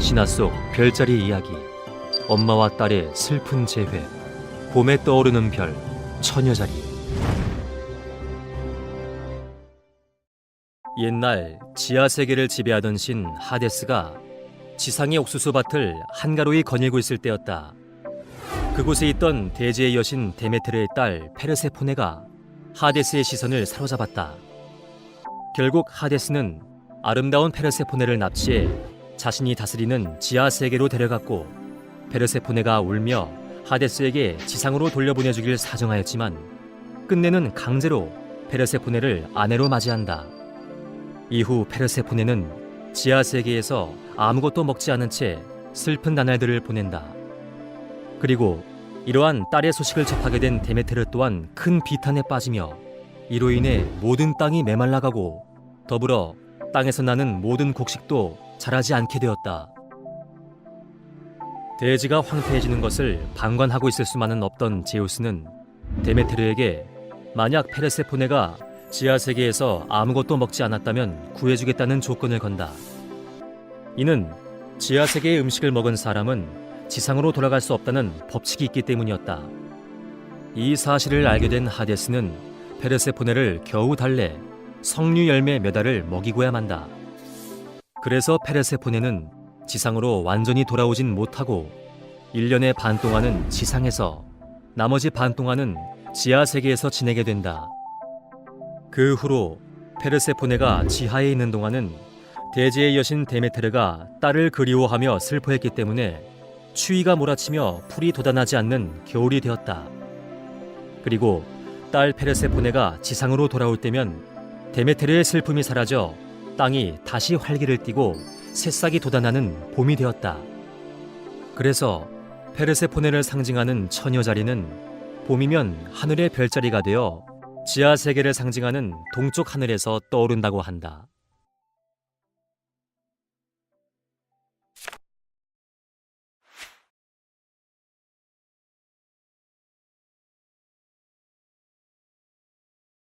신화 속 별자리 이야기 엄마와 딸의 슬픈 재회 봄에 떠오르는 별 처녀자리 옛날 지하 세계를 지배하던 신 하데스가 지상의 옥수수 밭을 한가로이 거닐고 있을 때였다. 그곳에 있던 대제의 여신 데메테르의 딸 페르세포네가 하데스의 시선을 사로잡았다. 결국 하데스는 아름다운 페르세포네를 납치해 자신이 다스리는 지하 세계로 데려갔고 페르세포네가 울며 하데스에게 지상으로 돌려보내주길 사정하였지만 끝내는 강제로 페르세포네를 아내로 맞이한다. 이후 페르세포네는 지하 세계에서 아무것도 먹지 않은 채 슬픈 나날들을 보낸다. 그리고 이러한 딸의 소식을 접하게 된 데메테르 또한 큰 비탄에 빠지며 이로 인해 모든 땅이 메말라가고 더불어 땅에서 나는 모든 곡식도 자라지 않게 되었다. 대지가 황폐해지는 것을 방관하고 있을 수만은 없던 제우스는 데메테르에게 만약 페르세포네가 지하 세계에서 아무것도 먹지 않았다면 구해주겠다는 조건을 건다. 이는 지하 세계의 음식을 먹은 사람은 지상으로 돌아갈 수 없다는 법칙이 있기 때문이었다. 이 사실을 알게 된 하데스는 페르세포네를 겨우 달래 석류 열매 몇 알을 먹이고야 만다. 그래서 페르세포네는 지상으로 완전히 돌아오진 못하고 1년의 반 동안은 지상에서 나머지 반 동안은 지하 세계에서 지내게 된다. 그 후로 페르세포네가 지하에 있는 동안은 대지의 여신 데메테르가 딸을 그리워하며 슬퍼했기 때문에 추위가 몰아치며 풀이 돋아나지 않는 겨울이 되었다. 그리고 딸 페르세포네가 지상으로 돌아올 때면 데메테르의 슬픔이 사라져 땅이 다시 활기를 띠고 새싹이 돋아나는 봄이 되었다. 그래서 페르세포네를 상징하는 처녀 자리는 봄이면 하늘의 별자리가 되어 지하 세계를 상징하는 동쪽 하늘에서 떠오른다고 한다.